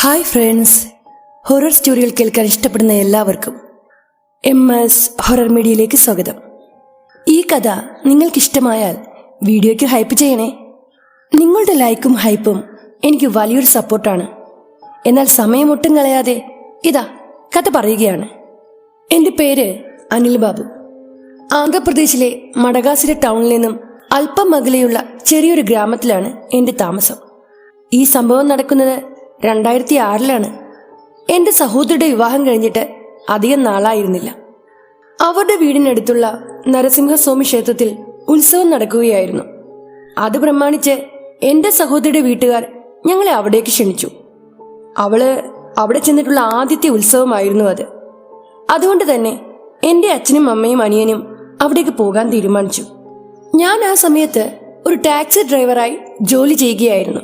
Hi friends. Horror സ്റ്റോറികൾ കേൾക്കാൻ ഇഷ്ടപ്പെടുന്ന എല്ലാവർക്കും എം എസ് ഹൊറർ മീഡിയയിലേക്ക് സ്വാഗതം. ഈ കഥ നിങ്ങൾക്കിഷ്ടമായാൽ വീഡിയോയ്ക്ക് ഹൈപ്പ് ചെയ്യണേ. നിങ്ങളുടെ ലൈക്കും ഹൈപ്പും എനിക്ക് വലിയൊരു സപ്പോർട്ടാണ്. എന്നാൽ സമയമൊട്ടും കളയാതെ ഇതാ കഥ പറയുകയാണ്. എന്റെ പേര് അനിൽ ബാബു. ആന്ധ്രാപ്രദേശിലെ മടഗാസിര ടൗണിൽ നിന്നും അല്പം അകലെയുള്ള ചെറിയൊരു ഗ്രാമത്തിലാണ് എന്റെ താമസം. ഈ സംഭവം നടക്കുന്നത് രണ്ടായിരത്തി ആറിലാണ് എന്റെ സഹോദരിയുടെ വിവാഹം കഴിഞ്ഞിട്ട് അധികം നാളായിരുന്നില്ല. അവരുടെ വീടിനടുത്തുള്ള നരസിംഹസ്വാമി ക്ഷേത്രത്തിൽ ഉത്സവം നടക്കുകയായിരുന്നു. അത് പ്രമാണിച്ച് എന്റെ സഹോദരിയുടെ വീട്ടുകാർ ഞങ്ങളെ അവിടേക്ക് ക്ഷണിച്ചു. അവൾ അവിടെ ചെന്നിട്ടുള്ള ആദ്യത്തെ ഉത്സവമായിരുന്നു അത്. അതുകൊണ്ട് തന്നെ എന്റെ അച്ഛനും അമ്മയും അനിയനും അവിടേക്ക് പോകാൻ തീരുമാനിച്ചു. ഞാൻ ആ സമയത്ത് ഒരു ടാക്സി ഡ്രൈവറായി ജോലി ചെയ്യുകയായിരുന്നു.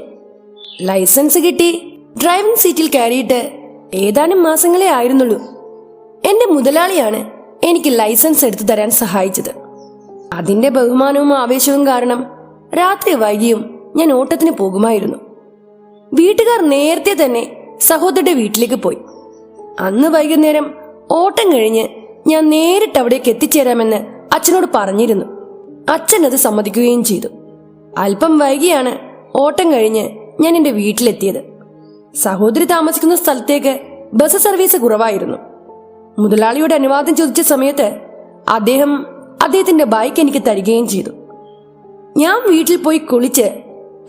ലൈസൻസ് കിട്ടി ഡ്രൈവിംഗ് സീറ്റിൽ കയറിയിട്ട് ഏതാനും മാസങ്ങളെ ആയിരുന്നുള്ളൂ. എന്റെ മുതലാളിയാണ് എനിക്ക് ലൈസൻസ് എടുത്തു തരാൻ സഹായിച്ചത്. അതിന്റെ ബഹുമാനവും ആവേശവും കാരണം രാത്രി വൈകിയും ഞാൻ ഓട്ടത്തിന് പോകുമായിരുന്നു. വീട്ടുകാർ നേരത്തെ തന്നെ സഹോദരന്റെ വീട്ടിലേക്ക് പോയി. അന്ന് വൈകുന്നേരം ഓട്ടം കഴിഞ്ഞ് ഞാൻ നേരിട്ട് അവിടേക്ക് എത്തിച്ചേരാമെന്ന് അച്ഛനോട് പറഞ്ഞിരുന്നു. അച്ഛൻ അത് സമ്മതിക്കുകയും ചെയ്തു. അല്പം വൈകിയാണ് ഓട്ടം കഴിഞ്ഞ് ഞാൻ എന്റെ വീട്ടിലെത്തിയത്. സഹോദരി താമസിക്കുന്ന സ്ഥലത്തേക്ക് ബസ് സർവീസ് കുറവായിരുന്നു. മുതലാളിയുടെ അനുവാദം ചോദിച്ച സമയത്ത് അദ്ദേഹം അദ്ദേഹത്തിന്റെ ബൈക്ക് എനിക്ക് തരികയും ചെയ്തു. ഞാൻ വീട്ടിൽ പോയി കുളിച്ച്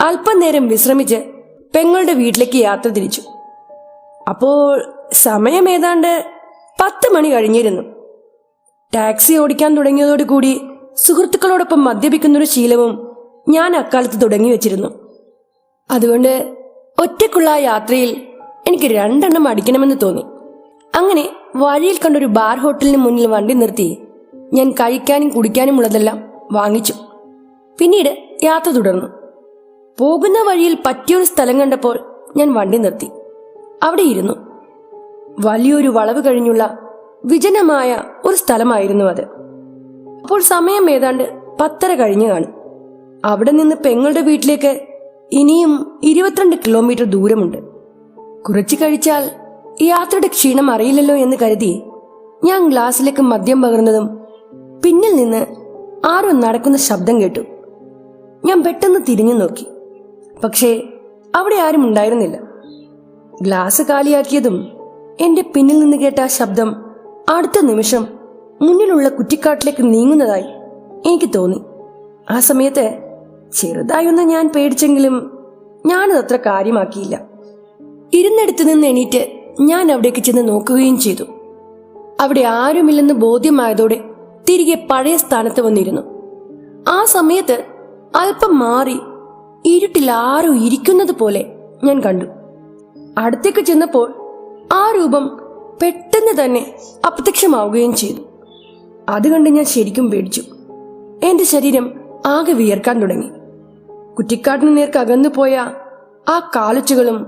അല്പനേരം വിശ്രമിച്ച് പെങ്ങളുടെ വീട്ടിലേക്ക് യാത്ര തിരിച്ചു. അപ്പോൾ സമയം ഏതാണ്ട് പത്ത് മണി കഴിഞ്ഞിരുന്നു. ടാക്സി ഓടിക്കാൻ തുടങ്ങിയതോടുകൂടി സുഹൃത്തുക്കളോടൊപ്പം മദ്യപിക്കുന്നൊരു ശീലവും ഞാൻ അക്കാലത്ത് തുടങ്ങി വെച്ചിരുന്നു. അതുകൊണ്ട് ഒറ്റയ്ക്കുള്ള ആ യാത്രയിൽ എനിക്ക് രണ്ടെണ്ണം അടിക്കണമെന്ന് തോന്നി. അങ്ങനെ വഴിയിൽ കണ്ടൊരു ബാർ ഹോട്ടലിന് മുന്നിൽ വണ്ടി നിർത്തി. ഞാൻ കഴിക്കാനും കുടിക്കാനും ഉള്ളതെല്ലാം വാങ്ങിച്ചു. പിന്നീട് യാത്ര തുടർന്നു. പോകുന്ന വഴിയിൽ പറ്റിയൊരു സ്ഥലം കണ്ടപ്പോൾ ഞാൻ വണ്ടി നിർത്തി. അവിടെ ഇരുന്നു. വലിയൊരു വളവ് കഴിഞ്ഞുള്ള വിജനമായ ഒരു സ്ഥലമായിരുന്നു അത്. അപ്പോൾ സമയം ഏതാണ്ട് പത്തര കഴിഞ്ഞു കാണും. അവിടെ നിന്ന് പെങ്ങളുടെ വീട്ടിലേക്ക് ഇനിയും ഇരുപത്തിരണ്ട് കിലോമീറ്റർ ദൂരമുണ്ട്. കുറച്ച് കഴിച്ചാൽ യാത്രയുടെ ക്ഷീണം അറിയില്ലല്ലോ എന്ന് കരുതി ഞാൻ ഗ്ലാസ്സിലേക്ക് മദ്യം പകർന്നതും പിന്നിൽ നിന്ന് ആരോ നടക്കുന്ന ശബ്ദം കേട്ടു. ഞാൻ പെട്ടെന്ന് തിരിഞ്ഞു നോക്കി. പക്ഷേ അവിടെ ആരും ഉണ്ടായിരുന്നില്ല. ഗ്ലാസ് കാലിയാക്കിയതും എന്റെ പിന്നിൽ നിന്ന് കേട്ട ആ ശബ്ദം അടുത്ത നിമിഷം മുന്നിലുള്ള കുറ്റിക്കാട്ടിലേക്ക് നീങ്ങുന്നതായി എനിക്ക് തോന്നി. ആ സമയത്ത് ചെറുതായൊന്ന് ഞാൻ പേടിച്ചെങ്കിലും ഞാനത് അത്ര കാര്യമാക്കിയില്ല. ഇരുന്നിടത്ത് നിന്ന് എണീറ്റ് ഞാൻ അവിടേക്ക് ചെന്ന് നോക്കുകയും ചെയ്തു. അവിടെ ആരുമില്ലെന്ന് ബോധ്യമായതോടെ തിരികെ പഴയ സ്ഥാനത്ത് വന്നിരുന്നു. ആ സമയത്ത് അല്പം മാറി ഇരുട്ടിൽ ആരോ ഇരിക്കുന്നത് പോലെ ഞാൻ കണ്ടു. അടുത്തേക്ക് ചെന്നപ്പോൾ ആ രൂപം പെട്ടെന്ന് തന്നെ അപ്രത്യക്ഷമാവുകയും ചെയ്തു. അത് കണ്ട് ഞാൻ ശരിക്കും പേടിച്ചു. എന്റെ ശരീരം ആകെ വിയർക്കാൻ തുടങ്ങി. കുറ്റിക്കാട്ടിന് നേർക്ക് അകന്നു പോയ ആ കാലച്ചുകളും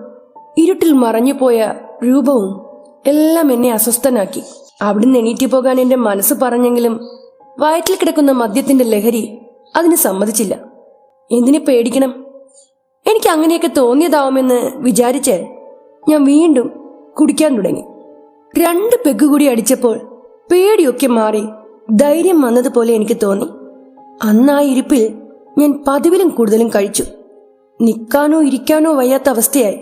ഇരുട്ടിൽ മറഞ്ഞുപോയ രൂപവും എല്ലാം എന്നെ അസ്വസ്ഥനാക്കി. അവിടുന്ന് എണീറ്റു പോകാൻ എന്റെ മനസ്സ് പറഞ്ഞെങ്കിലും വയറ്റിൽ കിടക്കുന്ന മദ്യത്തിന്റെ ലഹരി അതിന് സമ്മതിച്ചില്ല. എന്തിനെ പേടിക്കണം? എനിക്ക് അങ്ങനെയൊക്കെ തോന്നിയതാവുമെന്ന് വിചാരിച്ച് ഞാൻ വീണ്ടും കുടിക്കാൻ തുടങ്ങി. രണ്ട് പെഗ് കൂടി അടിച്ചപ്പോൾ പേടിയൊക്കെ മാറി ധൈര്യം വന്നതുപോലെ എനിക്ക് തോന്നി. അന്നാ ഇരിപ്പിൽ ഞാൻ പതിവിലും കൂടുതലും കഴിച്ചു. നിൽക്കാനോ ഇരിക്കാനോ വയ്യാത്ത അവസ്ഥയായി.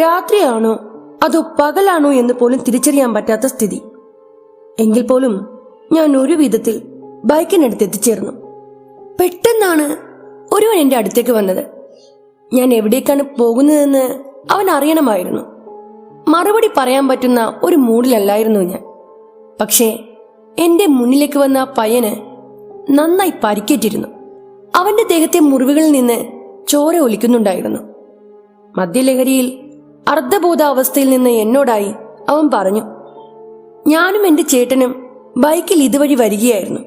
രാത്രിയാണോ അതോ പകലാണോ എന്ന് പോലും തിരിച്ചറിയാൻ പറ്റാത്ത സ്ഥിതി. എങ്കിൽ പോലും ഞാൻ ഒരു വിധത്തിൽ ബൈക്കിനടുത്ത് എത്തിച്ചേർന്നു. പെട്ടെന്നാണ് ഒരുവൻ എന്റെ അടുത്തേക്ക് വന്നത്. ഞാൻ എവിടേക്കാണ് പോകുന്നതെന്ന് അവൻ അറിയണമായിരുന്നു. മറുപടി പറയാൻ പറ്റുന്ന ഒരു മൂഡിലല്ലായിരുന്നു ഞാൻ. പക്ഷേ എന്റെ മുന്നിലേക്ക് വന്ന പയ്യന് നന്നായി പരിക്കേറ്റിരുന്നു. അവന്റെ ദേഹത്തെ മുറിവുകളിൽ നിന്ന് ചോര ഒലിക്കുന്നുണ്ടായിരുന്നു. മദ്യലഹരിയിൽ അർദ്ധബോധാവസ്ഥയിൽ നിന്ന് എന്നോടായി അവൻ പറഞ്ഞു ഞാനും എന്റെ ചേട്ടനും ബൈക്കിൽ ഇതുവഴി വരികയായിരുന്നു.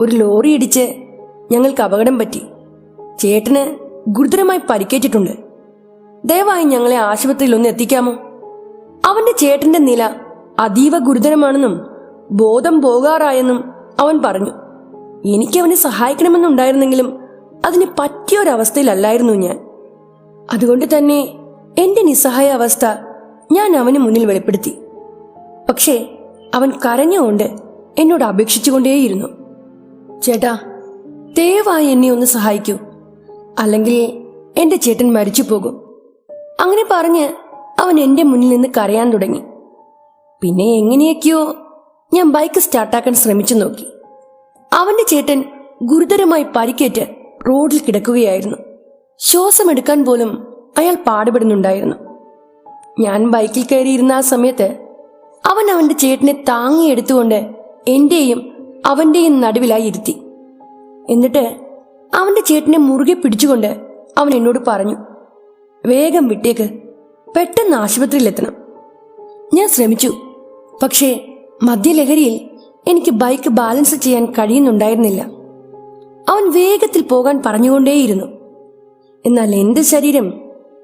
ഒരു ലോറി ഇടിച്ച് ഞങ്ങൾക്ക് അപകടം പറ്റി. ചേട്ടന് ഗുരുതരമായി പരിക്കേറ്റിട്ടുണ്ട്. ദയവായി ഞങ്ങളെ ആശുപത്രിയിൽ ഒന്ന് എത്തിക്കാമോ? അവന്റെ ചേട്ടന്റെ നില അതീവ ഗുരുതരമാണെന്നും ബോധം പോകാറായെന്നും അവൻ പറഞ്ഞു. എനിക്ക് അവനെ സഹായിക്കണമെന്നുണ്ടായിരുന്നെങ്കിലും അതിന് പറ്റിയ ഒരവസ്ഥയിലല്ലായിരുന്നു ഞാൻ. അതുകൊണ്ട് തന്നെ എന്റെ നിസ്സഹായ അവസ്ഥ ഞാൻ അവന് മുന്നിൽ വെളിപ്പെടുത്തി. പക്ഷേ അവൻ കരഞ്ഞുകൊണ്ട് എന്നോട് അപേക്ഷിച്ചുകൊണ്ടേയിരുന്നു. ചേട്ടാ ദയവായി എന്നെ ഒന്ന് സഹായിക്കൂ. അല്ലെങ്കിൽ എന്റെ ചേട്ടൻ മരിച്ചു പോകും അങ്ങനെ പറഞ്ഞ് അവൻ എന്റെ മുന്നിൽ നിന്ന് കരയാൻ തുടങ്ങി. പിന്നെ എങ്ങനെയൊക്കെയോ ഞാൻ ബൈക്ക് സ്റ്റാർട്ടാക്കാൻ ശ്രമിച്ചു നോക്കി. അവന്റെ ചേട്ടൻ ഗുരുതരമായി പരിക്കേറ്റ് റോഡിൽ കിടക്കുകയായിരുന്നു. ശ്വാസമെടുക്കാൻ പോലും അയാൾ പാടുപെടുന്നുണ്ടായിരുന്നു. ഞാൻ ബൈക്കിൽ കയറിയിരുന്ന ആ സമയത്ത് അവൻ അവന്റെ ചേട്ടനെ താങ്ങിയെടുത്തുകൊണ്ട് എന്റെയും അവന്റെയും നടുവിലായി ഇരുത്തി. എന്നിട്ട് അവന്റെ ചേട്ടനെ മുറുകെ പിടിച്ചുകൊണ്ട് അവൻ എന്നോട് പറഞ്ഞു വേഗം വിട്ടേക്ക് പെട്ടെന്ന് ആശുപത്രിയിലെത്തണം. ഞാൻ ശ്രമിച്ചു. പക്ഷേ മദ്യലഹരിയിൽ എനിക്ക് ബൈക്ക് ബാലൻസ് ചെയ്യാൻ കഴിയുന്നുണ്ടായിരുന്നില്ല. അവൻ വേഗത്തിൽ പോകാൻ പറഞ്ഞുകൊണ്ടേയിരുന്നു. എന്നാൽ എന്റെ ശരീരം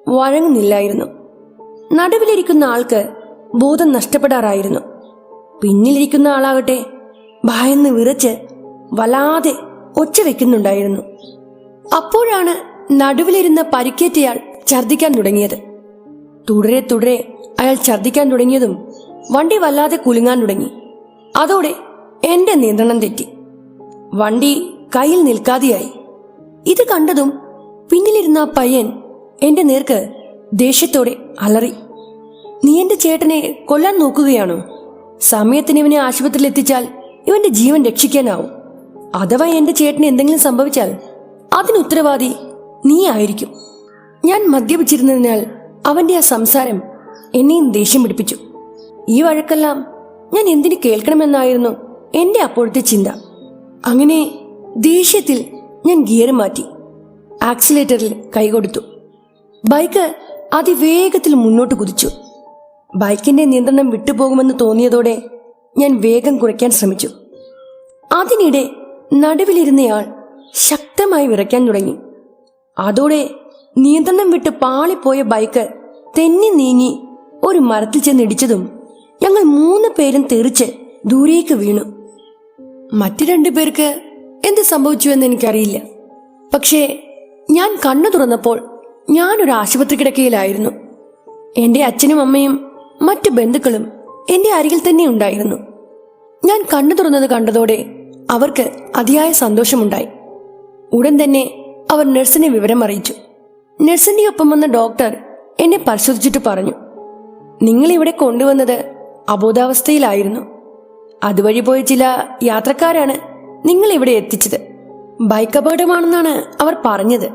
വഴങ്ങുന്നില്ലായിരുന്നു. നടുവിലിരിക്കുന്ന ആൾക്ക് ബോധം നഷ്ടപ്പെടാറായിരുന്നു. പിന്നിലിരിക്കുന്ന ആളാകട്ടെ ഭയന്ന് വിറച്ച് വല്ലാതെ ഒച്ച വെക്കുന്നുണ്ടായിരുന്നു. അപ്പോഴാണ് നടുവിലിരുന്ന പരിക്കേറ്റയാൾ ഛർദ്ദിക്കാൻ തുടങ്ങിയത്. തുടരെ തുടരെ അയാൾ ഛർദ്ദിക്കാൻ തുടങ്ങിയതും വണ്ടി വല്ലാതെ കുലുങ്ങാൻ തുടങ്ങി. അതോടെ എന്റെ നിയന്ത്രണം തെറ്റി. വണ്ടി കയ്യിൽ നിൽക്കാതെയായി. ഇത് കണ്ടതും പിന്നിലിരുന്ന പയ്യൻ എന്റെ നേർക്ക് ദേഷ്യത്തോടെ അലറി. നീ എന്റെ ചേട്ടനെ കൊല്ലാൻ നോക്കുകയാണോ? സമയത്തിന് ഇവനെ ആശുപത്രിയിൽ എത്തിച്ചാൽ ഇവന്റെ ജീവൻ രക്ഷിക്കാനാവും. അഥവാ എന്റെ ചേട്ടന് എന്തെങ്കിലും സംഭവിച്ചാൽ അതിന് ഉത്തരവാദി നീ ആയിരിക്കും. ഞാൻ മദ്യപിച്ചിരുന്നതിനാൽ അവന്റെ ആ സംസാരം എന്നെയും ദേഷ്യം പിടിപ്പിച്ചു. ഈ വഴക്കെല്ലാം ഞാൻ എന്തിനു കേൾക്കണമെന്നായിരുന്നു എന്റെ അപ്പോഴത്തെ ചിന്ത. അങ്ങനെ ദേഷ്യത്തിൽ ഞാൻ ഗിയർ മാറ്റി. ആക്സിലേറ്ററിൽ കൈകൊടുത്തു ബൈക്ക് അതിവേഗത്തിൽ മുന്നോട്ട് കുതിച്ചു. ബൈക്കിന്റെ നിയന്ത്രണം വിട്ടുപോകുമെന്ന് തോന്നിയതോടെ ഞാൻ വേഗം കുറയ്ക്കാൻ ശ്രമിച്ചു. അതിനിടെ നടുവിലിരുന്നയാൾ ശക്തമായി വിറയ്ക്കാൻ തുടങ്ങി. അതോടെ നിയന്ത്രണം വിട്ട് പാളിപ്പോയ ബൈക്ക് തെന്നി നീങ്ങി ഒരു മരത്തിൽ ചെന്ന് ഇടിച്ചതും ഞങ്ങൾ മൂന്ന് പേരും തെറിച്ച് ദൂരേക്ക് വീണു. മറ്റു രണ്ടു പേർക്ക് എന്ത് സംഭവിച്ചു എന്ന് എനിക്കറിയില്ല. പക്ഷേ ഞാൻ കണ്ണു തുറന്നപ്പോൾ ഞാനൊരു ആശുപത്രി കിടക്കയിലായിരുന്നു. എന്റെ അച്ഛനും അമ്മയും മറ്റു ബന്ധുക്കളും എന്റെ അരികിൽ തന്നെ ഉണ്ടായിരുന്നു. ഞാൻ കണ്ണു തുറന്നത് കണ്ടതോടെ അവർക്ക് അതിയായ സന്തോഷമുണ്ടായി. ഉടൻ തന്നെ അവർ നഴ്സിനെ വിവരം അറിയിച്ചു. നഴ്സിന്റെ ഒപ്പം വന്ന ഡോക്ടർ എന്നെ പരിശോധിച്ചിട്ട് പറഞ്ഞു നിങ്ങൾ ഇവിടെ കൊണ്ടുവന്നത് അബോധാവസ്ഥയിലായിരുന്നു. അതുവഴി പോയ ചില യാത്രക്കാരാണ് നിങ്ങൾ ഇവിടെ എത്തിച്ചത്. ബൈക്ക് അപകടമാണെന്നാണ് അവർ പറഞ്ഞത്.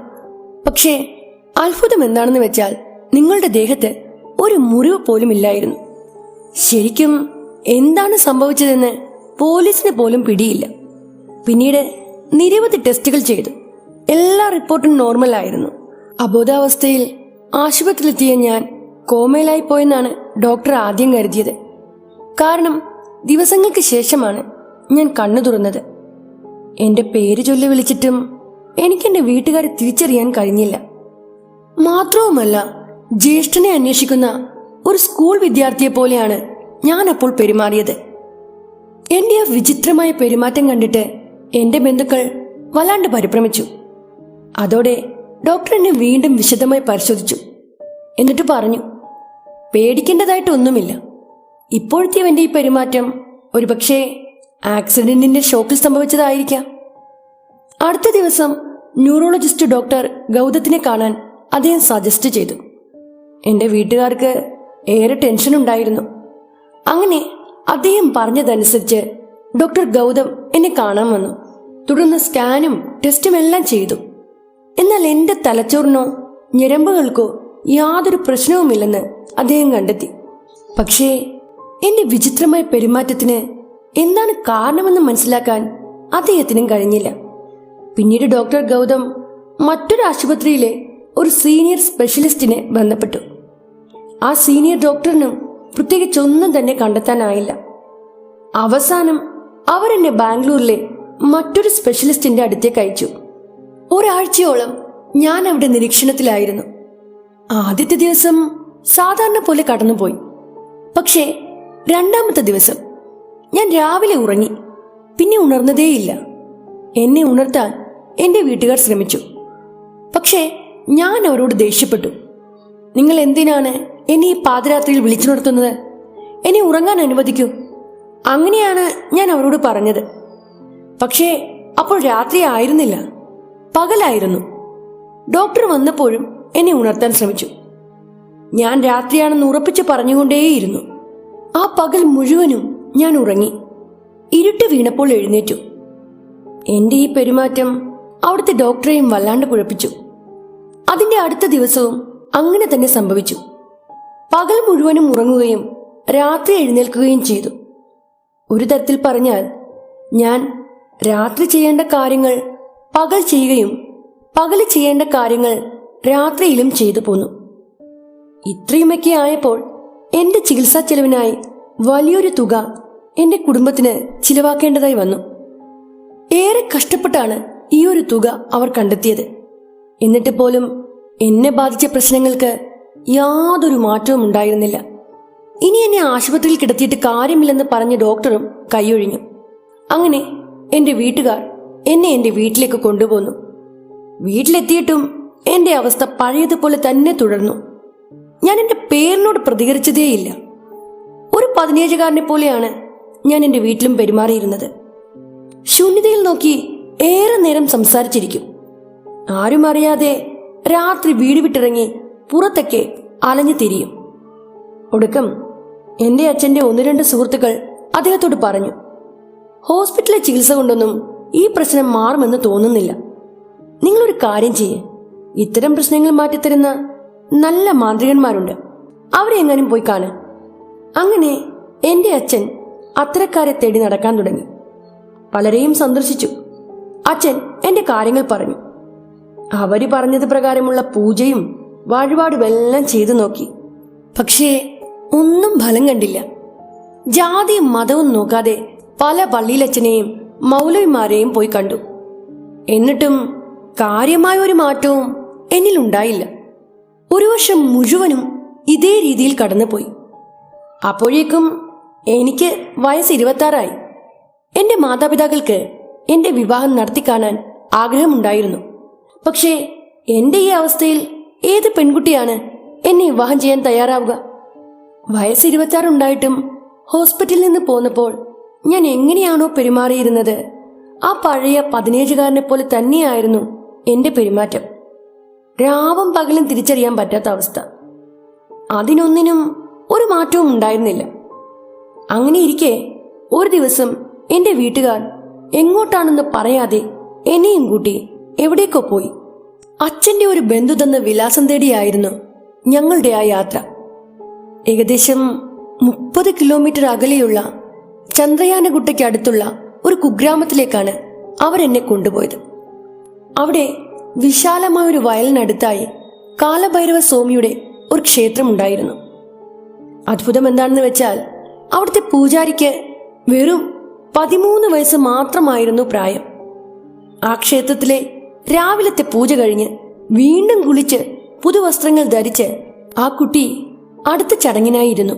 പക്ഷേ അത്ഭുതം എന്താണെന്ന് വെച്ചാൽ നിങ്ങളുടെ ദേഹത്ത് ഒരു മുറിവ് പോലും ഇല്ലായിരുന്നു. ശരിക്കും എന്താണ് സംഭവിച്ചതെന്ന് പോലീസിന് പോലും പിടിയില്ല. പിന്നീട് നിരവധി ടെസ്റ്റുകൾ ചെയ്തു. എല്ലാ റിപ്പോർട്ടും നോർമൽ ആയിരുന്നു. അബോധാവസ്ഥയിൽ ആശുപത്രിയിലെത്തിയ ഞാൻ കോമയിലായി പോയെന്നാണ് ഡോക്ടർ ആദ്യം കരുതിയത്. കാരണം ദിവസങ്ങൾക്ക് ശേഷമാണ് ഞാൻ കണ്ണു തുറന്നത്. എന്റെ പേര് ചൊല്ലി വിളിച്ചിട്ടും എനിക്ക് എന്റെ വീട്ടുകാരെ തിരിച്ചറിയാൻ കഴിഞ്ഞില്ല. മാത്രവുമല്ല ജ്യേഷ്ഠനെ അന്വേഷിക്കുന്ന ഒരു സ്കൂൾ വിദ്യാർത്ഥിയെ പോലെയാണ് ഞാൻ അപ്പോൾ പെരുമാറിയത്. എന്റെ ആ വിചിത്രമായ പെരുമാറ്റം കണ്ടിട്ട് എന്റെ ബന്ധുക്കൾ വല്ലാണ്ട് പരിഭ്രമിച്ചു. അതോടെ ഡോക്ടർ എന്നെ വീണ്ടും വിശദമായി പരിശോധിച്ചു. എന്നിട്ട് പറഞ്ഞു പേടിക്കേണ്ടതായിട്ടൊന്നുമില്ല ഇപ്പോഴത്തെ അവന്റെ ഈ പെരുമാറ്റം ഒരുപക്ഷെ ആക്സിഡന്റിന്റെ ഷോക്കിൽ സംഭവിച്ചതായിരിക്കാം. അടുത്ത ദിവസം ന്യൂറോളജിസ്റ്റ് ഡോക്ടർ ഗൗതത്തിനെ കാണാൻ അദ്ദേഹം സജസ്റ്റ് ചെയ്തു. എന്റെ വീട്ടുകാർക്ക് ഏറെ ടെൻഷൻ ഉണ്ടായിരുന്നു. അങ്ങനെ അദ്ദേഹം പറഞ്ഞതനുസരിച്ച് ഡോക്ടർ ഗൗതം എന്നെ കാണാൻ വന്നു. തുടർന്ന് സ്കാനും ടെസ്റ്റും എല്ലാം ചെയ്തു. എന്നാൽ എന്റെ തലച്ചോറിനോ ഞരമ്പുകൾക്കോ യാതൊരു പ്രശ്നവുമില്ലെന്ന് അദ്ദേഹം കണ്ടെത്തി. പക്ഷേ എന്റെ വിചിത്രമായ പെരുമാറ്റത്തിന് എന്താണ് കാരണമെന്ന് മനസ്സിലാക്കാൻ അദ്ദേഹത്തിനും കഴിഞ്ഞില്ല. പിന്നീട് ഡോക്ടർ ഗൗതം മറ്റൊരു ആശുപത്രിയിലെ ഒരു സീനിയർ സ്പെഷ്യലിസ്റ്റിനെ ബന്ധപ്പെട്ടു. ആ സീനിയർ ഡോക്ടറിനും പ്രത്യേകിച്ച് ഒന്നും തന്നെ കണ്ടെത്താനായില്ല. അവസാനം അവർ എന്നെ ബാംഗ്ലൂരിലെ മറ്റൊരു സ്പെഷ്യലിസ്റ്റിന്റെ അടുത്തേക്ക് അയച്ചു. ഒരാഴ്ചയോളം ഞാൻ അവിടെ നിരീക്ഷണത്തിലായിരുന്നു. ആദ്യത്തെ ദിവസം സാധാരണ പോലെ കടന്നുപോയി. പക്ഷേ രണ്ടാമത്തെ ദിവസം ഞാൻ രാവിലെ ഉറങ്ങി. പിന്നെ ഉണർന്നതേയില്ല. എന്നെ ഉണർത്താൻ എന്റെ വീട്ടുകാർ ശ്രമിച്ചു. പക്ഷേ ഞാൻ അവരോട് ദേഷ്യപ്പെട്ടു. നിങ്ങൾ എന്തിനാണ് എന്നെ ഈ പാതിരാത്രിയിൽ വിളിച്ചു നിർത്തുന്നത് എന്നെ ഉറങ്ങാൻ അനുവദിക്കൂ. അങ്ങനെയാണ് ഞാൻ അവരോട് പറഞ്ഞത്. പക്ഷേ അപ്പോൾ രാത്രി ആയിരുന്നില്ല. പകലായിരുന്നു. ഡോക്ടർ വന്നപ്പോഴും എന്നെ ഉണർത്താൻ ശ്രമിച്ചു. ഞാൻ രാത്രിയാണെന്ന് ഉറപ്പിച്ച് പറഞ്ഞുകൊണ്ടേയിരുന്നു. ആ പകൽ മുഴുവനും ഞാൻ ഉറങ്ങി. ഇരുട്ട് വീണപ്പോൾ എഴുന്നേറ്റു. എന്റെ ഈ പെരുമാറ്റം അവിടുത്തെ ഡോക്ടറെയും വല്ലാണ്ട് കുഴപ്പിച്ചു. അതിന്റെ അടുത്ത ദിവസവും അങ്ങനെ തന്നെ സംഭവിച്ചു. പകൽ മുഴുവനും ഉറങ്ങുകയും രാത്രി എഴുന്നേൽക്കുകയും ചെയ്തു. ഒരു തരത്തിൽ പറഞ്ഞാൽ ഞാൻ രാത്രി ചെയ്യേണ്ട കാര്യങ്ങൾ പകൽ ചെയ്യുകയും പകൽ ചെയ്യേണ്ട കാര്യങ്ങൾ രാത്രിയിലും ചെയ്തു പോന്നു. ഇത്രയുമൊക്കെ ആയപ്പോൾ എന്റെ ചികിത്സാ ചെലവിനായി വലിയൊരു തുക എന്റെ കുടുംബത്തിന് ചിലവാക്കേണ്ടതായി വന്നു. ഏറെ കഷ്ടപ്പെട്ടാണ് ഈ ഒരു തുക അവർ കണ്ടെത്തിയത്. എന്നിട്ട് പോലും എന്നെ ബാധിച്ച പ്രശ്നങ്ങൾക്ക് യാതൊരു മാറ്റവും ഉണ്ടായിരുന്നില്ല. ഇനി എന്നെ ആശുപത്രിയിൽ കിടത്തിയിട്ട് കാര്യമില്ലെന്ന് പറഞ്ഞ ഡോക്ടറും കൈയൊഴിഞ്ഞു. അങ്ങനെ എന്റെ വീട്ടുകാർ എന്നെ എന്റെ വീട്ടിലേക്ക് കൊണ്ടുപോന്നു. വീട്ടിലെത്തിയിട്ടും എന്റെ അവസ്ഥ പഴയതുപോലെ തന്നെ തുടർന്നു. ഞാൻ എന്റെ പേരിനോട് പ്രതികരിച്ചതേയില്ല. ഒരു പതിനേഴുകാരനെ പോലെയാണ് ഞാൻ എന്റെ വീട്ടിലും പെരുമാറിയിരുന്നത്. ശൂന്യതയിൽ നോക്കി ഏറെ നേരം സംസാരിച്ചിരിക്കും. ആരും അറിയാതെ രാത്രി വീട് വിട്ടിറങ്ങി പുറത്തൊക്കെ അലഞ്ഞു തിരിയും. ഒടുക്കം എന്റെ അച്ഛന്റെ ഒന്ന് രണ്ട് സുഹൃത്തുക്കൾ അദ്ദേഹത്തോട് പറഞ്ഞു ഹോസ്പിറ്റലിലെ ചികിത്സ കൊണ്ടൊന്നും ഈ പ്രശ്നം മാറുമെന്ന് തോന്നുന്നില്ല. നിങ്ങളൊരു കാര്യം ചെയ്യേ. ഇത്തരം പ്രശ്നങ്ങൾ മാറ്റിത്തരുന്ന നല്ല മാന്ത്രികന്മാരുണ്ട്. അവരെ എങ്ങാനും പോയി കാണാൻ അങ്ങനെ എന്റെ അച്ഛൻ അത്തരക്കാരെ തേടി നടക്കാൻ തുടങ്ങി. പലരെയും സന്ദർശിച്ചു. അച്ഛൻ എന്റെ കാര്യങ്ങൾ പറഞ്ഞു. അവർ പറഞ്ഞത് പ്രകാരമുള്ള പൂജയും വഴിപാടുമെല്ലാം ചെയ്തു നോക്കി. പക്ഷേ ഒന്നും ഫലം കണ്ടില്ല. ജാതിയും മതവും നോക്കാതെ പല പള്ളിയിലച്ഛനെയും മൗലവിമാരെയും പോയി കണ്ടു. എന്നിട്ടും കാര്യമായ ഒരു മാറ്റവും എന്നിലുണ്ടായില്ല. ഒരു വർഷം മുഴുവനും ഇതേ രീതിയിൽ കടന്നുപോയി. അപ്പോഴേക്കും എനിക്ക് വയസ്സ് ഇരുപത്താറായി. എന്റെ മാതാപിതാക്കൾക്ക് എന്റെ വിവാഹം നടത്തി കാണാൻ ആഗ്രഹമുണ്ടായിരുന്നു. പക്ഷേ എന്റെ ഈ അവസ്ഥയിൽ ഏത് പെൺകുട്ടിയാണ് എന്നെ വിവാഹം ചെയ്യാൻ തയ്യാറാവുക? വയസ്സ് ഇരുപത്താറുണ്ടായിട്ടും ഹോസ്പിറ്റലിൽ നിന്ന് പോന്നപ്പോൾ ഞാൻ എങ്ങനെയാണോ പെരുമാറിയിരുന്നത്? ആ പഴയ പതിനേഴുകാരനെ പോലെ തന്നെയായിരുന്നു എന്റെ പെരുമാറ്റം. രാവും പകലും തിരിച്ചറിയാൻ പറ്റാത്ത അവസ്ഥ. അതിനൊന്നിനും ഒരു മാറ്റവും ഉണ്ടായിരുന്നില്ല. അങ്ങനെ ഇരിക്കെ ഒരു ദിവസം എന്റെ വീട്ടുകാർ എങ്ങോട്ടാണെന്ന് പറയാതെ എന്നെയും കൂട്ടി എവിടേക്കോ പോയി. അച്ഛന്റെ ഒരു ബന്ധു തന്ന വിലാസം തേടിയായിരുന്നു ഞങ്ങളുടെ ആ യാത്ര. ഏകദേശം മുപ്പത് കിലോമീറ്റർ അകലെയുള്ള ചന്ദ്രയാനകുട്ടയ്ക്ക് അടുത്തുള്ള ഒരു കുഗ്രാമത്തിലേക്കാണ് അവരെന്നെ കൊണ്ടുപോയത്. അവിടെ വിശാലമായ ഒരു വയലിനടുത്തായി കാലഭൈരവ സ്വാമിയുടെ ഒരു ക്ഷേത്രമുണ്ടായിരുന്നു. അത്ഭുതം എന്താണെന്ന് വെച്ചാൽ അവിടുത്തെ പൂജാരിക്ക് വെറും പതിമൂന്ന് വയസ്സ് മാത്രമായിരുന്നു പ്രായം. ആ ക്ഷേത്രത്തിലെ രാവിലത്തെ പൂജ കഴിഞ്ഞ് വീണ്ടും കുളിച്ച് പുതുവസ്ത്രങ്ങൾ ധരിച്ച് ആ കുട്ടി അടുത്ത ചടങ്ങിനായിരുന്നു.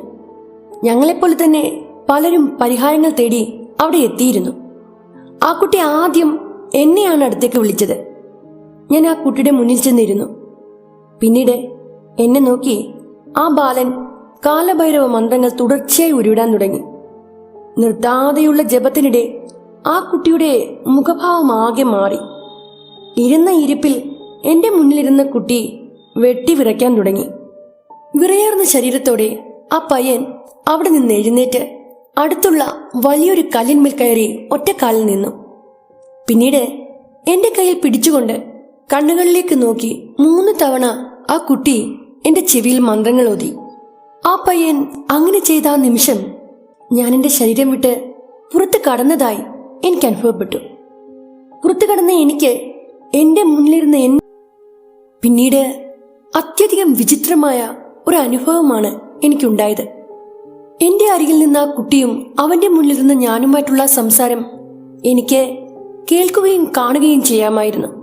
ഞങ്ങളെപ്പോലെ തന്നെ പലരും പരിഹാരങ്ങൾ തേടി അവിടെ എത്തിയിരുന്നു. ആ കുട്ടി ആദ്യം എന്നെയാണ് അടുത്തേക്ക് വിളിച്ചത്. ഞാൻ ആ കുട്ടിയുടെ മുന്നിൽ ചെന്നിരുന്നു. പിന്നീട് എന്നെ നോക്കി ആ ബാലൻ കാലഭൈരവ മന്ത്രങ്ങൾ തുടർച്ചയായി ഉരുവിടാൻ തുടങ്ങി. നിർത്താതെയുള്ള ജപത്തിനിടെ ആ കുട്ടിയുടെ മുഖഭാവം ആകെ മാറി. ഇരുന്ന ഇരിപ്പിൽ എന്റെ മുന്നിലിരുന്ന കുട്ടി വെട്ടി വിറയ്ക്കാൻ തുടങ്ങി. വിറയാർന്ന ശരീരത്തോടെ ആ പയ്യൻ അവിടെ നിന്ന് എഴുന്നേറ്റ് അടുത്തുള്ള വലിയൊരു കല്ലിന്മേൽ കയറി ഒറ്റക്കാലിൽ നിന്നു. പിന്നീട് എന്റെ കയ്യിൽ പിടിച്ചുകൊണ്ട് കണ്ണുകളിലേക്ക് നോക്കി മൂന്ന് തവണ ആ കുട്ടി എന്റെ ചെവിയിൽ മന്ത്രങ്ങൾ ഓതി. ആ പയ്യൻ അങ്ങനെ ചെയ്ത ആ നിമിഷം ഞാൻ എന്റെ ശരീരം വിട്ട് പുറത്ത് കടന്നതായി എനിക്ക് അനുഭവപ്പെട്ടു. പുറത്തു കടന്ന എനിക്ക് എന്റെ മുന്നിലിരുന്ന എൻ പിന്നീട് അത്യധികം വിചിത്രമായ ഒരു അനുഭവമാണ് എനിക്കുണ്ടായത്. എന്റെ അരികിൽ നിന്ന് ആ കുട്ടിയും അവന്റെ മുന്നിലിരുന്ന ഞാനുമായിട്ടുള്ള സംസാരം എനിക്ക് കേൾക്കുകയും കാണുകയും ചെയ്യാമായിരുന്നു.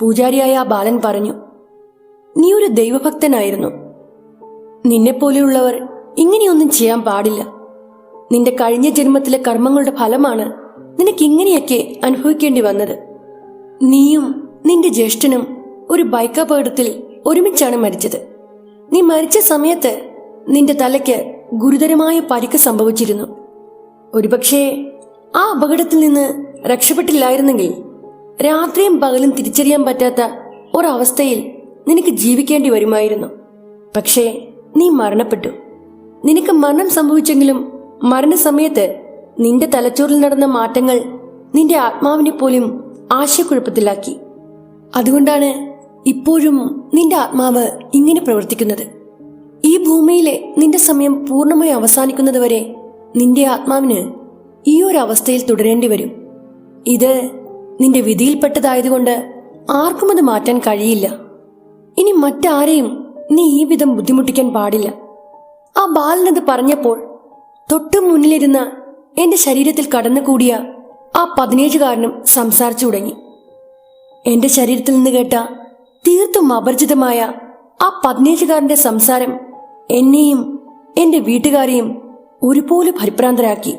പൂജാരിയായ ആ ബാലൻ പറഞ്ഞു നീ ഒരു ദൈവഭക്തനായിരുന്നു. നിന്നെപ്പോലെയുള്ളവർ ഇങ്ങനെയൊന്നും ചെയ്യാൻ പാടില്ല. നിന്റെ കഴിഞ്ഞ ജന്മത്തിലെ കർമ്മങ്ങളുടെ ഫലമാണ് നിനക്ക് ഇങ്ങനെയൊക്കെ അനുഭവിക്കേണ്ടി വന്നത്. നീയും നിന്റെ ജ്യേഷ്ഠനും ഒരു ബൈക്ക് അപകടത്തിൽ ഒരുമിച്ചാണ് മരിച്ചത്. നീ മരിച്ച സമയത്ത് നിന്റെ തലയ്ക്ക് ഗുരുതരമായ പരിക്ക് സംഭവിച്ചിരുന്നു. ഒരുപക്ഷെ ആ അപകടത്തിൽ നിന്ന് രക്ഷപ്പെട്ടില്ലായിരുന്നെങ്കിൽ രാത്രിയും പകലും തിരിച്ചറിയാൻ പറ്റാത്ത ഒരവസ്ഥയിൽ നിനക്ക് ജീവിക്കേണ്ടി വരുമായിരുന്നു. പക്ഷേ നീ മരണപ്പെട്ടു. നിനക്ക് മരണം സംഭവിച്ചെങ്കിലും മരണസമയത്ത് നിന്റെ തലച്ചോറിൽ നടന്ന മാറ്റങ്ങൾ നിന്റെ ആത്മാവിനെ പോലും ആശയക്കുഴപ്പത്തിലാക്കി. അതുകൊണ്ടാണ് ഇപ്പോഴും നിന്റെ ആത്മാവ് ഇങ്ങനെ പ്രവർത്തിക്കുന്നത്. ഈ ഭൂമിയിലെ നിന്റെ സമയം പൂർണമായി അവസാനിക്കുന്നതുവരെ നിന്റെ ആത്മാവിന് ഈ ഒരു അവസ്ഥയിൽ തുടരേണ്ടി വരും. ഇത് നിന്റെ വിധിയിൽപ്പെട്ടതായതുകൊണ്ട് ആർക്കും അത് മാറ്റാൻ കഴിയില്ല. ഇനി മറ്റാരെയും നീ ഈ വിധം ബുദ്ധിമുട്ടിക്കാൻ പാടില്ല. ആ ബാലനത് പറഞ്ഞപ്പോൾ തൊട്ടു മുന്നിലിരുന്ന എന്റെ ശരീരത്തിൽ കടന്നുകൂടിയ ആ പതിനേഴുകാരനും സംസാരിച്ചു തുടങ്ങി. എന്റെ ശരീരത്തിൽ നിന്ന് കേട്ട തീർത്തും അപരിചിതമായ ആ പതിനേഴുകാരന്റെ സംസാരം എന്നെയും എന്റെ വീട്ടുകാരെയും ഒരുപോലെ പരിഭ്രാന്തരാക്കി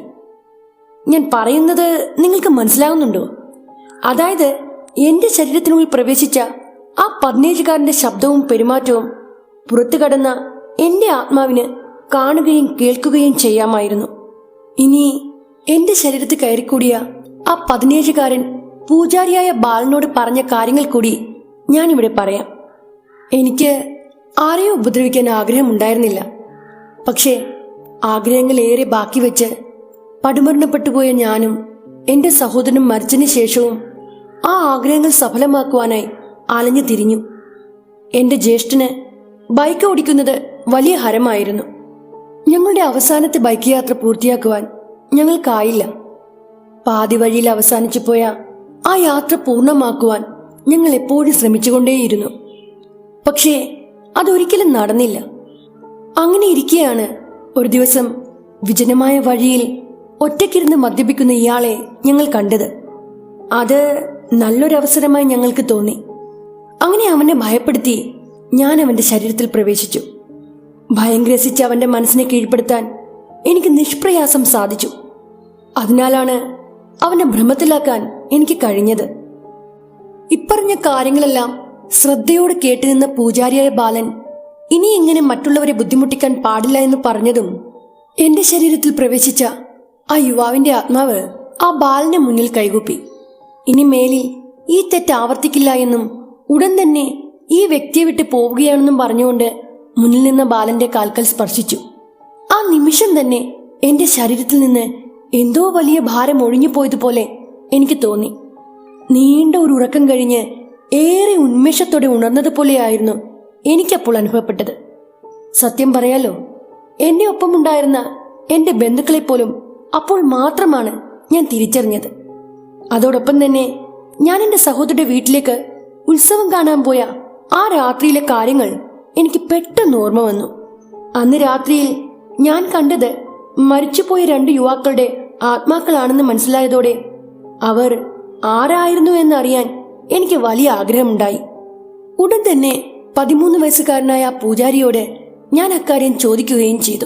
ഞാൻ പറയുന്നത് നിങ്ങൾക്ക് മനസ്സിലാകുന്നുണ്ടോ അതായത് എന്റെ ശരീരത്തിനുള്ളിൽ പ്രവേശിച്ച ആ പതിനേഴുകാരന്റെ ശബ്ദവും പെരുമാറ്റവും പുറത്തു കടന്ന എന്റെ ആത്മാവിന് കാണുകയും കേൾക്കുകയും ചെയ്യാമായിരുന്നു. ഇനി എന്റെ ശരീരത്തിൽ കയറിക്കൂടിയ ആ പതിനേഴുകാരൻ പൂജാരിയായ ബാലനോട് പറഞ്ഞ കാര്യങ്ങൾ കൂടി ഞാനിവിടെ പറയാം. എനിക്ക് ആരെയും ഉപദ്രവിക്കാൻ ആഗ്രഹമുണ്ടായിരുന്നില്ല. പക്ഷേ ആഗ്രഹങ്ങൾ ഏറെ ബാക്കി വെച്ച് പടുമരണപ്പെട്ടുപോയ ഞാനും എന്റെ സഹോദരനും മരിച്ചതിന് ശേഷവും ആ ആഗ്രഹങ്ങൾ സഫലമാക്കുവാനായി അലഞ്ഞു തിരിഞ്ഞു. എന്റെ ജ്യേഷ്ഠന് ബൈക്ക് ഓടിക്കുന്നത് വലിയ ഹരമായിരുന്നു. ഞങ്ങളുടെ അവസാനത്തെ ബൈക്ക് യാത്ര പൂർത്തിയാക്കുവാൻ ഞങ്ങൾക്കായില്ല. പാതി വഴിയിൽ അവസാനിച്ചു പോയ ആ യാത്ര പൂർണമാക്കുവാൻ ഞങ്ങൾ എപ്പോഴും ശ്രമിച്ചുകൊണ്ടേയിരുന്നു. പക്ഷേ അതൊരിക്കലും നടന്നില്ല. അങ്ങനെ ഇരിക്കെയാണ് ഒരു ദിവസം വിജനമായ വഴിയിൽ ഒറ്റക്കിരുന്ന് മദ്യപിക്കുന്ന ഇയാളെ ഞങ്ങൾ കണ്ടത്. അത് നല്ലൊരവസരമായി ഞങ്ങൾക്ക് തോന്നി. അങ്ങനെ അവനെ ഭയപ്പെടുത്തി ഞാൻ അവന്റെ ശരീരത്തിൽ പ്രവേശിച്ചു. ഭയം ഗ്രസിച്ച് അവന്റെ മനസ്സിനെ കീഴ്പ്പെടുത്താൻ എനിക്ക് നിഷ്പ്രയാസം സാധിച്ചു. അതിനാലാണ് അവനെ ഭ്രമത്തിലാക്കാൻ എനിക്ക് കഴിഞ്ഞത്. ഇപ്പറഞ്ഞ കാര്യങ്ങളെല്ലാം ശ്രദ്ധയോടെ കേട്ടുനിന്ന പൂജാരിയായ ബാലൻ ഇനി എങ്ങനെ മറ്റുള്ളവരെ ബുദ്ധിമുട്ടിക്കാൻ പാടില്ല എന്ന് പറഞ്ഞതും എന്റെ ശരീരത്തിൽ പ്രവേശിച്ച ആ യുവാവിന്റെ ആത്മാവ് ആ ബാലന് മുന്നിൽ കൈകൂപ്പി. ഇനി മേലിൽ ഈ തെറ്റ് ആവർത്തിക്കില്ല എന്നും ഉടൻ തന്നെ ഈ വ്യക്തിയെ വിട്ട് പോവുകയാണെന്നും പറഞ്ഞുകൊണ്ട് മുന്നിൽ നിന്ന ബാലന്റെ കാൽക്കൽ സ്പർശിച്ചു. ആ നിമിഷം തന്നെ എന്റെ ശരീരത്തിൽ നിന്ന് എന്തോ വലിയ ഭാരം ഒഴിഞ്ഞു പോയതുപോലെ എനിക്ക് തോന്നി. നീണ്ട ഒരു ഉറക്കം കഴിഞ്ഞ് ഏറെ ഉന്മേഷത്തോടെ ഉണർന്നതുപോലെയായിരുന്നു എനിക്കപ്പോൾ അനുഭവപ്പെട്ടത്. സത്യം പറയാലോ എന്നെ ഒപ്പമുണ്ടായിരുന്ന എന്റെ ബന്ധുക്കളെ പോലും അപ്പോൾ മാത്രമാണ് ഞാൻ തിരിച്ചറിഞ്ഞത്. അതോടൊപ്പം തന്നെ ഞാൻ എന്റെ സഹോദരന്റെ വീട്ടിലേക്ക് ഉത്സവം കാണാൻ പോയ ആ രാത്രിയിലെ കാര്യങ്ങൾ എനിക്ക് പെട്ടെന്ന് ഓർമ്മ വന്നു. അന്ന് രാത്രിയിൽ ഞാൻ കണ്ടത് മരിച്ചുപോയ രണ്ട് യുവാക്കളുടെ ആത്മാക്കളാണെന്ന് മനസ്സിലായതോടെ അവർ ആരായിരുന്നു എന്നറിയാൻ എനിക്ക് വലിയ ആഗ്രഹമുണ്ടായി. ഉടൻ തന്നെ പതിമൂന്ന് വയസ്സുകാരനായ ആ പൂജാരിയോട് ഞാൻ അക്കാര്യം ചോദിക്കുകയും ചെയ്തു.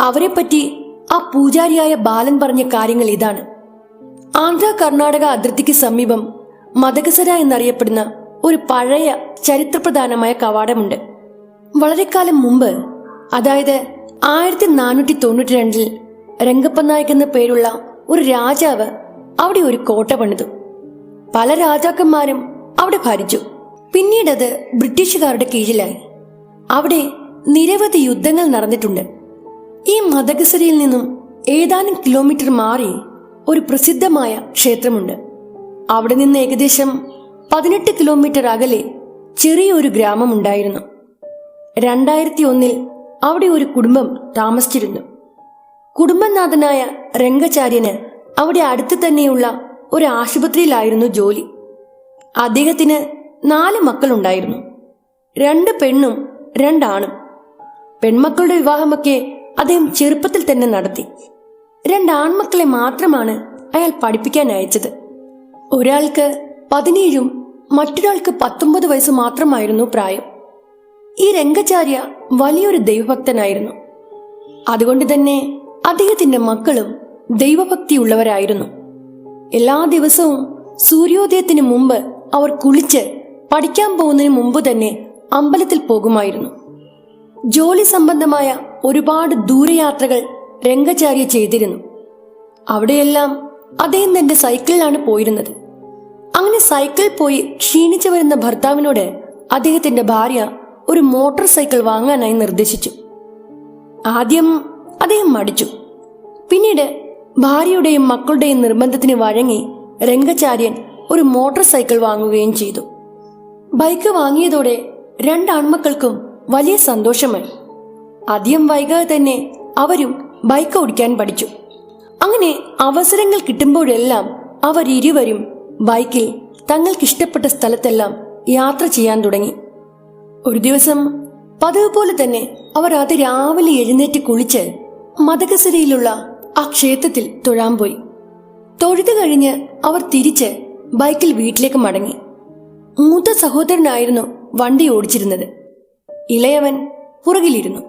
അവരെപ്പറ്റി ആ പൂജാരിയായ ബാലൻ പറഞ്ഞ കാര്യങ്ങൾ ഇതാണ്. ആന്ധ്ര കർണാടക അതിർത്തിക്ക് സമീപം മദകസര എന്നറിയപ്പെടുന്ന ഒരു പഴയ ചരിത്രപ്രധാനമായ കവാടമുണ്ട്. വളരെ കാലം മുമ്പ് അതായത് ആയിരത്തി നാനൂറ്റി തൊണ്ണൂറ്റി രണ്ടിൽ രംഗപ്പ നായക് എന്ന പേരുള്ള ഒരു രാജാവ് അവിടെ ഒരു കോട്ട പണിതു. പല രാജാക്കന്മാരും അവിടെ ഭരിച്ചു. പിന്നീട് അത് ബ്രിട്ടീഷുകാരുടെ കീഴിലായി. അവിടെ നിരവധി യുദ്ധങ്ങൾ നടന്നിട്ടുണ്ട്. ഈ മതകസരയിൽ നിന്നും ഏതാനും കിലോമീറ്റർ മാറി ഒരു പ്രസിദ്ധമായ ക്ഷേത്രമുണ്ട്. അവിടെ നിന്ന് ഏകദേശം പതിനെട്ട് കിലോമീറ്റർ അകലെ ചെറിയൊരു ഗ്രാമമുണ്ടായിരുന്നു. രണ്ടായിരത്തി ഒന്നിൽ അവിടെ ഒരു കുടുംബം താമസിച്ചിരുന്നു. കുടുംബനാഥനായ രംഗചാര്യന് അവിടെ അടുത്ത് തന്നെയുള്ള ഒരു ആശുപത്രിയിലായിരുന്നു ജോലി. അദ്ദേഹത്തിന് നാല് മക്കളുണ്ടായിരുന്നു. രണ്ട് പെണ്ണും രണ്ടാണും. പെൺമക്കളുടെ വിവാഹമൊക്കെ അദ്ദേഹം ചെറുപ്പത്തിൽ തന്നെ നടത്തി. രണ്ട് ആൺമക്കളെ മാത്രമാണ് അയാൾ പഠിപ്പിക്കാൻ അയച്ചത്. ഒരാൾക്ക് പതിനേഴും മറ്റൊരാൾക്ക് പത്തൊമ്പത് വയസ്സ് മാത്രമായിരുന്നു പ്രായം. ഈ രംഗചാര്യ വലിയൊരു ദൈവഭക്തനായിരുന്നു. അതുകൊണ്ട് തന്നെ അദ്ദേഹത്തിന്റെ മക്കളും ദൈവഭക്തിയുള്ളവരായിരുന്നു. എല്ലാ ദിവസവും സൂര്യോദയത്തിന് മുമ്പ് അവർ കുളിച്ച് പഠിക്കാൻ പോകുന്നതിന് മുമ്പ് തന്നെ അമ്പലത്തിൽ പോകുമായിരുന്നു. ജോലി സംബന്ധമായ ഒരുപാട് ദൂരയാത്രകൾ രംഗചാര്യ ചെയ്തിരുന്നു. അവിടെയെല്ലാം അദ്ദേഹം തന്റെ സൈക്കിളിലാണ് പോയിരുന്നത്. അങ്ങനെ സൈക്കിൾ പോയി ക്ഷീണിച്ചു വരുന്ന ഭർത്താവിനോട് അദ്ദേഹത്തിന്റെ ഭാര്യ ഒരു മോട്ടോർ സൈക്കിൾ വാങ്ങാനായി നിർദ്ദേശിച്ചു. ആദ്യം അദ്ദേഹം മടിച്ചു. പിന്നീട് ഭാര്യയുടെയും മക്കളുടെയും നിർബന്ധത്തിന് വഴങ്ങി രംഗചാര്യൻ ഒരു മോട്ടോർ സൈക്കിൾ വാങ്ങുകയും ചെയ്തു. ബൈക്ക് വാങ്ങിയതോടെ രണ്ട് ആൺമക്കൾക്കും വലിയ സന്തോഷമായി. അധികം വൈകാതെ തന്നെ അവരും ബൈക്ക് ഓടിക്കാൻ പഠിച്ചു. അങ്ങനെ അവസരങ്ങൾ കിട്ടുമ്പോഴെല്ലാം അവർ ഇരുവരും ബൈക്കിൽ തങ്ങൾക്ക് ഇഷ്ടപ്പെട്ട സ്ഥലത്തെല്ലാം യാത്ര ചെയ്യാൻ തുടങ്ങി. ഒരു ദിവസം പതിവ് പോലെ തന്നെ അവർ അത് രാവിലെ എഴുന്നേറ്റ് കുളിച്ച് മതകസരയിലുള്ള ആ ക്ഷേത്രത്തിൽ തൊഴാൻ പോയി. തൊഴുതു കഴിഞ്ഞ് അവർ തിരിച്ച് ബൈക്കിൽ വീട്ടിലേക്ക് മടങ്ങി. മൂത്ത സഹോദരനായിരുന്നു വണ്ടി ഓടിച്ചിരുന്നത്. ഇളയവൻ പുറകിലിരുന്നു.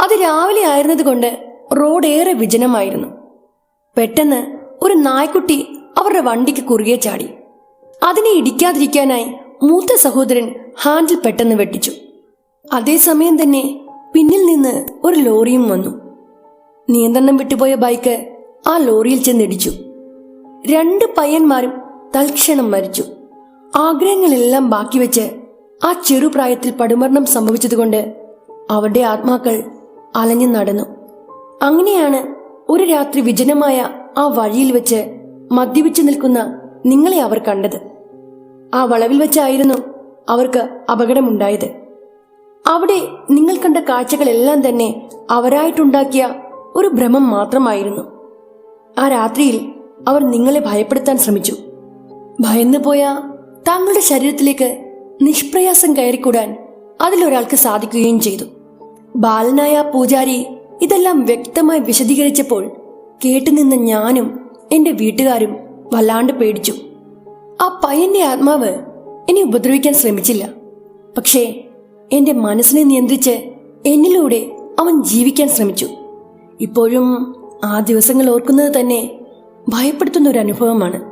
അത് രാവിലെ ആയിരുന്നതുകൊണ്ട് റോഡ് ഏറെ വിജനമായിരുന്നു. പെട്ടെന്ന് ഒരു നായ്ക്കുട്ടി അവരുടെ വണ്ടിക്ക് കുറുകെ ചാടി. അതിനെ ഇടിക്കാതിരിക്കാനായി മൂത്ത സഹോദരൻ ഹാൻഡിൽ പെട്ടെന്ന് വെട്ടിച്ചു. അതേസമയം തന്നെ പിന്നിൽ നിന്ന് ഒരു ലോറിയും വന്നു. നിയന്ത്രണം വിട്ടുപോയ ബൈക്ക് ആ ലോറിയിൽ ചെന്നിടിച്ചു. രണ്ട് പയ്യന്മാരും തൽക്ഷണം മരിച്ചു. ആഗ്രഹങ്ങളെല്ലാം ബാക്കി വെച്ച് ആ ചെറുപ്രായത്തിൽ പടുമരണം സംഭവിച്ചതുകൊണ്ട് അവരുടെ ആത്മാക്കൾ അലഞ്ഞു നടന്നു. അങ്ങനെയാണ് ഒരു രാത്രി വിജനമായ ആ വഴിയിൽ വെച്ച് മദ്യപിച്ചു നിൽക്കുന്ന നിങ്ങളെ അവർ കണ്ടത്. ആ വളവിൽ വെച്ചായിരുന്നു അവർക്ക് അപകടമുണ്ടായത്. അവിടെ നിങ്ങൾ കണ്ട കാഴ്ചകളെല്ലാം തന്നെ അവരായിട്ടുണ്ടാക്കിയ ഒരു ഭ്രമം മാത്രമായിരുന്നു. ആ രാത്രിയിൽ അവർ നിങ്ങളെ ഭയപ്പെടുത്താൻ ശ്രമിച്ചു. ഭയന്നു പോയ താങ്കളുടെ ശരീരത്തിലേക്ക് നിഷ്പ്രയാസം കയറിക്കൂടാൻ അതിലൊരാൾക്ക് സാധിക്കുകയും ചെയ്തു. ബാലനായ പൂജാരി ഇതെല്ലാം വ്യക്തമായി വിശദീകരിച്ചപ്പോൾ കേട്ടുനിന്ന ഞാനും എന്റെ വീട്ടുകാരും വല്ലാണ്ട് പേടിച്ചു. ആ പയ്യന്റെ ആത്മാവ് എന്നെ ഉപദ്രവിക്കാൻ ശ്രമിച്ചില്ല. പക്ഷേ എന്റെ മനസ്സിനെ നിയന്ത്രിച്ച് എന്നിലൂടെ അവൻ ജീവിക്കാൻ ശ്രമിച്ചു. ഇപ്പോഴും ആ ദിവസങ്ങൾ ഓർക്കുന്നത് തന്നെ ഭയപ്പെടുത്തുന്ന ഒരു അനുഭവമാണ്.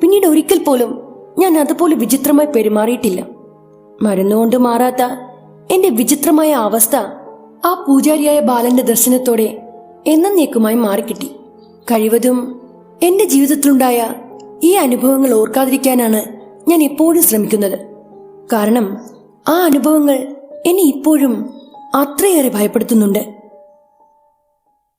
പിന്നീട് ഒരിക്കൽ പോലും ഞാൻ അതുപോലെ വിചിത്രമായി പെരുമാറിയിട്ടില്ല. മരുന്നുകൊണ്ട് മാറാത്ത എന്റെ വിചിത്രമായ അവസ്ഥ ആ പൂജാരിയായ ബാലന്റെ ദർശനത്തോടെ എന്നേക്കുമായി മാറിക്കിട്ടി. കഴിവതും എന്റെ ജീവിതത്തിലുണ്ടായ ഈ അനുഭവങ്ങൾ ഓർക്കാതിരിക്കാനാണ് ഞാൻ എപ്പോഴും ശ്രമിക്കുന്നത്. കാരണം ആ അനുഭവങ്ങൾ എന്നെ ഇപ്പോഴും അത്രയേറെ ഭയപ്പെടുത്തുന്നുണ്ട്.